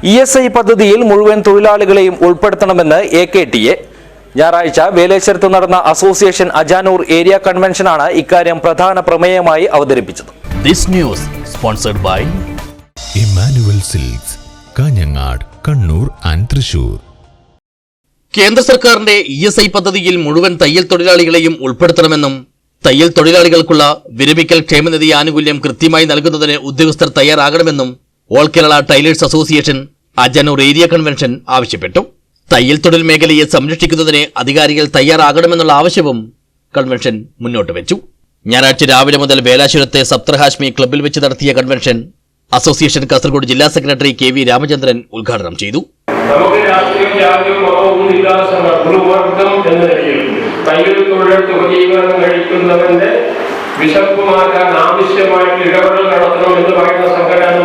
E S I പദ്ധതിയിൽ മുഴുവൻ തൊഴിലാളികളെയും ഉൾപ്പെടുത്തണമെന്ന് എ കെ ടി എ. ഞായറാഴ്ച വേലേശ്വരത്ത് നടന്ന അസോസിയേഷൻ അജാനൂർ ഏരിയ കൺവെൻഷനാണ് ഇക്കാര്യം പ്രധാന പ്രമേയമായി അവതരിപ്പിച്ചത്. This news sponsored by Emmanuel Silks Kanhangad Kannur and Thrissur. കേന്ദ്ര സർക്കാരിന്റെ ഇ എസ് ഐ പദ്ധതിയിൽ മുഴുവൻ തയ്യൽ തൊഴിലാളികളെയും ഉൾപ്പെടുത്തണമെന്നും തയ്യൽ തൊഴിലാളികൾക്കുള്ള വിരമിക്കൽ ക്ഷേമനിധി ആനുകൂല്യം കൃത്യമായി നൽകുന്നതിന് ഉദ്യോഗസ്ഥർ തയ്യാറാകണമെന്നും all Kerala tailors association Ajanur area convention ആവശ്യപ്പെട്ടു. തയ്യൽ തൊഴിൽ മേഖലയെ സംരക്ഷിക്കുന്നതിന് അധികാരികൾ തയ്യാറാകണമെന്നുള്ള ആവശ്യവും കൺവെൻഷൻ മുന്നോട്ട് വെച്ചു. ഞായറാഴ്ച രാവിലെ മുതൽ വേലാശ്വരത്തെ സപ്തഹാഷ്മി ക്ലബ്ബിൽ വെച്ച് നടത്തിയ കൺവെൻഷൻ അസോസിയേഷൻ കാസർഗോഡ് ജില്ലാ സെക്രട്ടറി കെ വി രാമചന്ദ്രൻ ഉദ്ഘാടനം ചെയ്തു. നമുക്ക് ഒരു തയ്യൽ വിശപ്പ് മാറ്റാൻ ആവശ്യമായിട്ട് ഇടപെടൽ നടത്തണം എന്ന് പറയുന്ന സംഘടന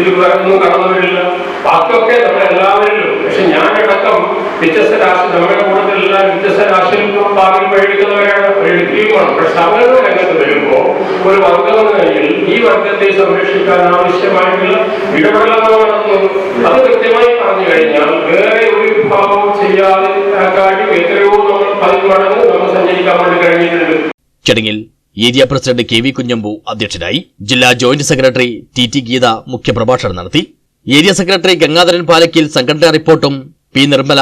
നമ്മുടെ സംഘടന ഇതിൽ വേറൊന്നും കടന്നു വരില്ല ബാക്കിയൊക്കെ നമ്മളെല്ലാവരിലും പക്ഷെ ഞാനടക്കം വ്യത്യസ്ത രാശി നമ്മുടെ കൂട്ടത്തിൽ എല്ലാവരും വ്യത്യസ്ത രാശിയിൽ ഭാവിയിൽ പ്രകടിക്കുന്നവരാണ് പ്രകടിക്കുകയുമാണ് പക്ഷെ അവരുടെ രംഗത്ത് വരുമ്പോൾ ഒരു വർഗം എന്ന നിലയിൽ ഈ വർഗത്തെ സംരക്ഷിക്കാൻ ആവശ്യമായിട്ടുള്ള ഇടപെടലുകൾ നടത്തുന്നത് അത് കൃത്യമായി പറഞ്ഞു കഴിഞ്ഞാൽ വേറെ ഒരു വിഭാഗവും ചെയ്യാതെ കാര്യം എത്രയോ നമ്മൾ പതിമടങ്ങ് നമ്മൾ സഞ്ചരിക്കാൻ വേണ്ടി കഴിഞ്ഞിട്ടുണ്ട്. ചടങ്ങിൽ area president K V Kunhambu അധ്യക്ഷനായി ജില്ലാ joint secretary T T Geetha മുഖ്യപ്രഭാഷണം നടത്തി. ഏരിയ സെക്രട്ടറി ഗംഗാധരൻ പാലക്കിൽ സംഘടനാ റിപ്പോർട്ടും പി നിർമ്മല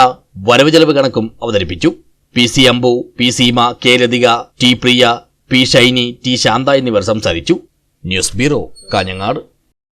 വരവ് ചെലവ് കണക്കും അവതരിപ്പിച്ചു. P C Ambu P Seema K Lathika T Priya P Shiny T Shantha എന്നിവർ സംസാരിച്ചു. News bureau Kanhangad.